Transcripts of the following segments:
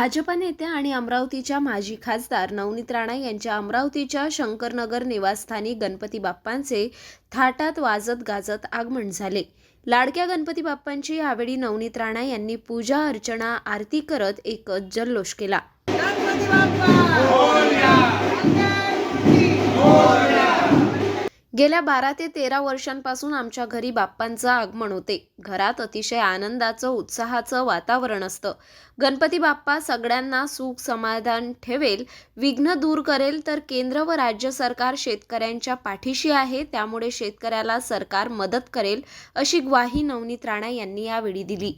भाजप नेत्या आणि अमरावतीच्या माजी खासदार नवनीत राणा यांच्या अमरावतीच्या शंकरनगर निवासस्थानी गणपती बाप्पांचे थाटात वाजत गाजत आगमन झाले. लाडक्या गणपती बाप्पांची यावेळी नवनीत राणा यांनी पूजा अर्चना आरती करत एकच जल्लोष केला. गेल्या बारा ते तेरा वर्षांपासून आमच्या घरी बाप्पांचं आगमन होते. घरात अतिशय आनंदाचं उत्साहाचं वातावरण असतं. गणपती बाप्पा सगळ्यांना सुख समाधान ठेवेल विघ्न दूर करेल तर केंद्र व राज्य सरकार शेतकऱ्यांच्या पाठीशी आहे त्यामुळे शेतकऱ्याला सरकार मदत करेल अशी ग्वाही नवनीत राणा यांनी यावेळी दिली.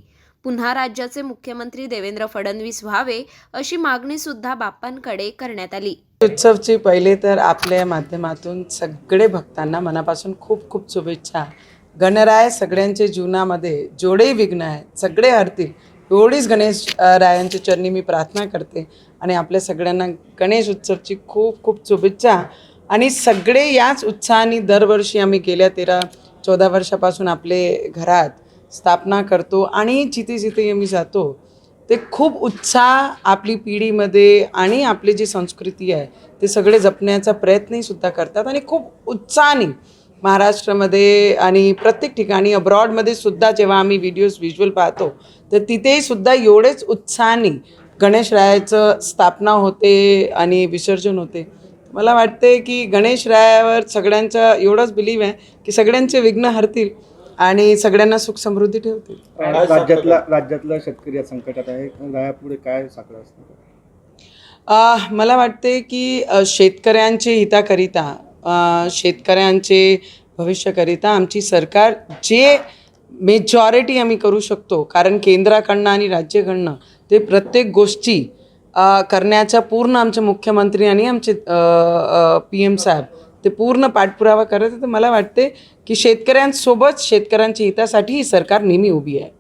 पुन्हा राज्याचे मुख्यमंत्री देवेंद्र फडणवीस व्हावे अशी मागणी सुद्धा बाप्पांकडे करण्यात आली. उत्सवची पहिले तर आपल्या माध्यमातून सगळे भक्तांना मनापासून खूप खूप शुभेच्छा. गणराय सगळ्यांच्या जीवनामध्ये जोडे विघ्न आहेत सगळे हरतील. एवढीच गणेश रायांच्या चरणी मी प्रार्थना करते आणि आपल्या सगळ्यांना गणेश उत्सवची खूप खूप शुभेच्छा. आणि सगळे याच उत्साहाने दरवर्षी आम्ही गेल्या तेरा चौदा वर्षापासून आपले घरात स्थापना करतो आणि जिथे जिथे आम्ही जातो ते खूप उत्साह आपली पिढीमध्ये आणि आपली जी संस्कृती आहे ते सगळे जपण्याचा प्रयत्नही सुद्धा करतात आणि खूप उत्साहाने महाराष्ट्रामध्ये आणि प्रत्येक ठिकाणी अब्रॉडमध्ये सुद्धा जेव्हा आम्ही व्हिडिओज व्हिज्युअल पाहतो तर तिथेही सुद्धा एवढेच उत्साहाने गणेशरायाचं स्थापना होते आणि विसर्जन होते. मला वाटते की गणेशरायावर सगळ्यांचा एवढंच बिलीव आहे की सगळ्यांचे विघ्न हरतील. आणि सगळ्यांना सुख समृद्धी ठेवतील. राज्यातला राज्यातला शेतकरी या संकटात आहे. रायापुढे काय साकडं असतं? अ, मला वाटते की शेतकऱ्यांचे हिताकरिता शेतकऱ्यांचे भविष्याकरिता आमची सरकार जे मेजॉरिटी आम्ही करू शकतो कारण केंद्राकडनं आणि राज्याकडनं ते प्रत्येक गोष्टी करण्याचा पूर्ण आमचे मुख्यमंत्री आणि आमचे पी एम साहेब ते पूर्ण पाठपुरावा करत आहे तर मला वाटते की शेतकऱ्यांसोबत शेतकऱ्यांच्या हितासाठी ही सरकार नेहमी उभी आहे.